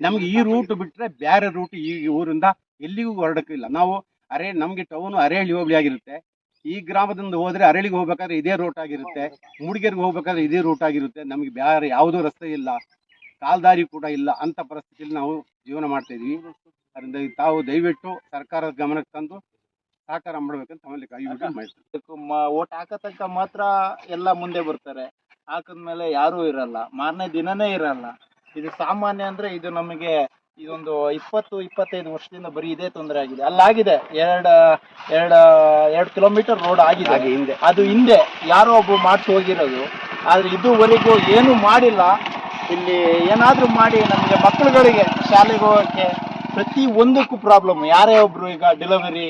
ನಮ್ಗೆ ಈ ರೂಟ್ ಬಿಟ್ರೆ ಬೇರೆ ರೂಟ್ ಈ ಊರಿಂದ ಎಲ್ಲಿಗೂ ಹೊರಡಕ್ಕಿಲ್ಲ ನಾವು ಅರೆ ನಮ್ಗೆ ಟೌನ್ ಅರೇಳಿ ಹೋಬಳಿ ಆಗಿರುತ್ತೆ. ಈ ಗ್ರಾಮದಿಂದ ಹೋದ್ರೆ ಅರಳಿಗೆ ಹೋಗ್ಬೇಕಾದ್ರೆ ಇದೇ ರೂಟ್ ಆಗಿರುತ್ತೆ. ಮೂಡಿಗೆರೆಗೆ ಹೋಗ್ಬೇಕಾದ್ರೆ ಇದೇ ರೂಟ್ ಆಗಿರುತ್ತೆ. ನಮ್ಗೆ ಬೇರೆ ಯಾವುದೂ ರಸ್ತೆ ಇಲ್ಲ. ಕಾಲ್ದಾರಿ ಕೂಡ ಇಲ್ಲ ಅಂತ ಪರಿಸ್ಥಿತಿಯಲ್ಲಿ ನಾವು ಜೀವನ ಮಾಡ್ತಾ ಇದೀವಿ. ಅದರಿಂದ ತಾವು ದಯವಿಟ್ಟು ಸರ್ಕಾರದ ಗಮನಕ್ಕೆ ತಂದು ಸಹಕಾರ ಮಾಡ್ಬೇಕಂತ ತಮ್ಮಲ್ಲಿ ಕೈ ಮಾಡ್ತೀವಿ ಓಟ್ ಹಾಕತಕ್ಕ ಮಾತ್ರ ಎಲ್ಲ ಮುಂದೆ ಬರ್ತಾರೆ. ಹಾಕಿದ್ಮೇಲೆ ಯಾರೂ ಇರಲ್ಲ. ಮಾರನೇ ದಿನನೇ ಇರಲ್ಲ. ಇದು ಸಾಮಾನ್ಯ ಅಂದ್ರೆ ಇದು ನಮಗೆ ಇದೊಂದು ಇಪ್ಪತ್ತು ಇಪ್ಪತ್ತೈದು ವರ್ಷದಿಂದ ಬರೀ ಇದೇ ತೊಂದರೆ ಆಗಿದೆ. ಅಲ್ಲಾಗಿದೆ. ಎರಡ ಎರಡ ಎರಡ್ ಕಿಲೋಮೀಟರ್ ರೋಡ್ ಆಗಿದೆ. ಹಿಂದೆ. ಅದು ಹಿಂದೆ. ಯಾರೋ ಒಬ್ಬ ಮಾಡಿಸಿ ಹೋಗಿರೋದು. ಆದ್ರೆ ಇದುವರೆಗೂ ಏನು ಮಾಡಿಲ್ಲ. ಇಲ್ಲಿ ಏನಾದ್ರೂ ಮಾಡಿ ನಮಗೆ ಮಕ್ಕಳುಗಳಿಗೆ ಶಾಲೆಗೆ ಹೋಗೋಕೆ ಪ್ರತಿ ಒಂದಕ್ಕೂ ಪ್ರಾಬ್ಲಮ್ ಯಾರೇ ಒಬ್ರು ಈಗ ಡೆಲಿವರಿ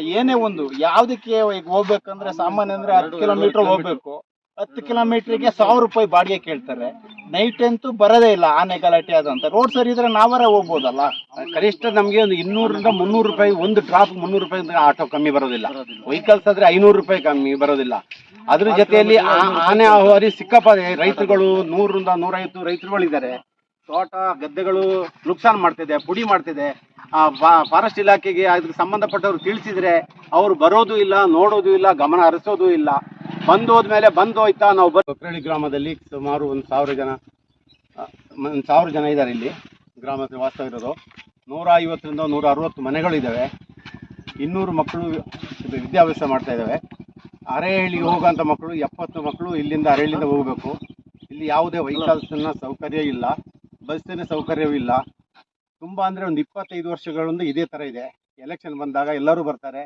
ಏನೇ ಒಂದು. ಯಾವ್ದಕ್ಕೆ ಈಗ ಹೋಗ್ಬೇಕಂದ್ರೆ ಸಾಮಾನ್ಯ ಅಂದ್ರೆ ಹತ್ತು ಕಿಲೋಮೀಟರ್ ಹೋಗ್ಬೇಕು. ಹತ್ತು ಕಿಲೋಮೀಟರ್ಗೆ ಸಾವಿರ ರೂಪಾಯಿ ಬಾಡಿಗೆ ಕೇಳ್ತಾರೆ. ನೈಟ್ ಅಂತೂ ಬರೋದೇ ಇಲ್ಲ ಆನೆ ಗಲಾಟೆ ಅಂತ. ರೋಡ್ ಸರಿ ಇದ್ರೆ ನಾವರೇ ಹೋಗ್ಬೋದಲ್ಲ? ಕನಿಷ್ಠ ನಮಗೆ ಒಂದು ಇನ್ನೂರಿಂದ ಮುನ್ನೂರು ರೂಪಾಯಿ ಒಂದು ಡ್ರಾಪ್ ಮುನ್ನೂರು ರೂಪಾಯಿ ಅಂತ ಆಟೋ ಕಮ್ಮಿ ಬರೋದಿಲ್ಲ. ವೆಹಿಕಲ್ಸ್ ಆದ್ರೆ ಐನೂರು ರೂಪಾಯಿ ಕಮ್ಮಿ ಬರೋದಿಲ್ಲ. ಅದ್ರ ಜೊತೆಯಲ್ಲಿ ಆ- ಆನೆ ಆಹಾರಿ ಸಿಕ್ಕಪ್ಪ ರೈತರುಗಳು ನೂರರಿಂದ ನೂರೈವತ್ತು ರೈತರುಗಳಿದ್ದಾರೆ. ತೋಟ ಗದ್ದೆಗಳು ನುಕ್ಸಾನ್ ಮಾಡ್ತಿದೆ ಪುಡಿ ಮಾಡ್ತಿದೆ. ಆ ಫಾರೆಸ್ಟ್ ಇಲಾಖೆಗೆ ಅದಕ್ಕೆ ಸಂಬಂಧಪಟ್ಟವರು ತಿಳಿಸಿದ್ರೆ ಅವ್ರು ಬರೋದು ಇಲ್ಲ ನೋಡೋದು ಇಲ್ಲ ಗಮನ ಹರಿಸೋದು ಇಲ್ಲ. ಬಂದು ಹೋದ್ಮೇಲೆ ಬಂದು ಹೋಯ್ತಾ ನಾವು ಬಕ್ರಳ್ಳಿ ಗ್ರಾಮದಲ್ಲಿ ಸುಮಾರು ಒಂದು ಸಾವಿರ ಜನ ಒಂದು ಸಾವಿರ ಜನ ಇದ್ದಾರೆ ಇಲ್ಲಿ. ಗ್ರಾಮದಲ್ಲಿ ವಾಸ ಇರೋದು. ನೂರ ಐವತ್ತರಿಂದ ನೂರ ಅರವತ್ತು ಮನೆಗಳಿದ್ದಾವೆ ಇನ್ನೂರು ಮಕ್ಕಳು ವಿದ್ಯಾಭ್ಯಾಸ ಮಾಡ್ತಾ ಇದ್ದಾವೆ ಅರೆಹಳ್ಳಿಗೆ ಹೋಗುವಂಥ ಮಕ್ಕಳು, ಎಪ್ಪತ್ತು ಮಕ್ಕಳು ಇಲ್ಲಿಂದ ಅರೆಹಳ್ಳಿಯಿಂದ ಹೋಗಬೇಕು. ಇಲ್ಲಿ ಯಾವುದೇ ವೆಹಿಕಲ್ಸ್ನ ಸೌಕರ್ಯ ಇಲ್ಲ. ಬಸ್ಸಿನ ಸೌಕರ್ಯವೂ ಇಲ್ಲ. ತುಂಬ ಅಂದರೆ ಒಂದು ಇಪ್ಪತ್ತೈದು ವರ್ಷಗಳಿಂದ ಇದೇ ಥರ ಇದೆ. ಎಲೆಕ್ಷನ್ ಬಂದಾಗ ಎಲ್ಲರೂ ಬರ್ತಾರೆ.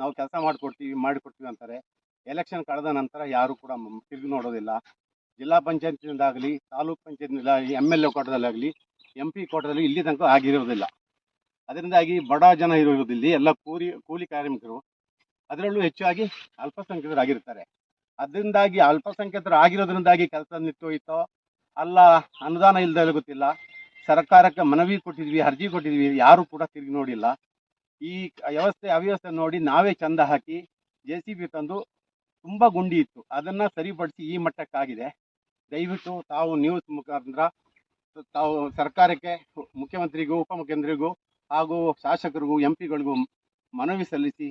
ನಾವು ಕೆಲಸ ಮಾಡಿಕೊಡ್ತೀವಿ ಮಾಡಿಕೊಡ್ತೀವಿ ಅಂತಾರೆ. ಎಲೆಕ್ಷನ್ ಕಳೆದ ನಂತರ ಯಾರು ಕೂಡ ತಿರುಗಿ ನೋಡೋದಿಲ್ಲ. ಜಿಲ್ಲಾ ಪಂಚಾಯತ್ನಿಂದಾಗಲಿ, ತಾಲೂಕ್ ಪಂಚಾಯತ್ನಿಂದಾಗಲಿ ಎಂ ಎಲ್ ಎ ಕೋಟದಲ್ಲಾಗಲಿ ಎಂ ಪಿ ಕೋಟದಲ್ಲಿ ಇಲ್ಲಿ ತನಕ ಆಗಿರೋದಿಲ್ಲ. ಅದರಿಂದಾಗಿ ಬಡ ಜನ ಇರೋದಿಲ್ಲಿ ಎಲ್ಲ ಕೂಲಿ ಕೂಲಿ ಕಾರ್ಮಿಕರು ಅದರಲ್ಲೂ ಹೆಚ್ಚಾಗಿ ಅಲ್ಪಸಂಖ್ಯಾತರಾಗಿರ್ತಾರೆ. ಅದರಿಂದಾಗಿ ಅಲ್ಪಸಂಖ್ಯಾತರು ಆಗಿರೋದ್ರಿಂದಾಗಿ ಕೆಲಸ ನಿಂತೋಯ್ತೋ ಅಲ್ಲ, ಅನುದಾನ ಇಲ್ಲದೇ ಗೊತ್ತಿಲ್ಲ. ಸರ್ಕಾರಕ್ಕೆ ಮನವಿ ಕೊಟ್ಟಿದ್ವಿ, ಅರ್ಜಿ ಕೊಟ್ಟಿದ್ವಿ, ಯಾರು ಕೂಡ ತಿರುಗಿ ನೋಡಿಲ್ಲ. ಈ ವ್ಯವಸ್ಥೆ, ಅವ್ಯವಸ್ಥೆ ನೋಡಿ ನಾವೇ ಚಂದ ಹಾಕಿ ಜೆ ಸಿ ಬಿ ತಂದು ತುಂಬ ಗುಂಡಿ ಇತ್ತು. ಅದನ್ನು ಸರಿಪಡಿಸಿ ಈ ಮಟ್ಟಕ್ಕಾಗಿದೆ. ದಯವಿಟ್ಟು ತಾವು ನ್ಯೂಸ್ ಮುಖಾಂತರ ತಾವು ಸರ್ಕಾರಕ್ಕೆ, ಮುಖ್ಯಮಂತ್ರಿಗೂ, ಉಪಮುಖ್ಯಮಂತ್ರಿಗೂ ಹಾಗೂ ಶಾಸಕರಿಗೂ ಎಂ ಪಿಗಳಿಗೂ ಮನವಿ ಸಲ್ಲಿಸಿ.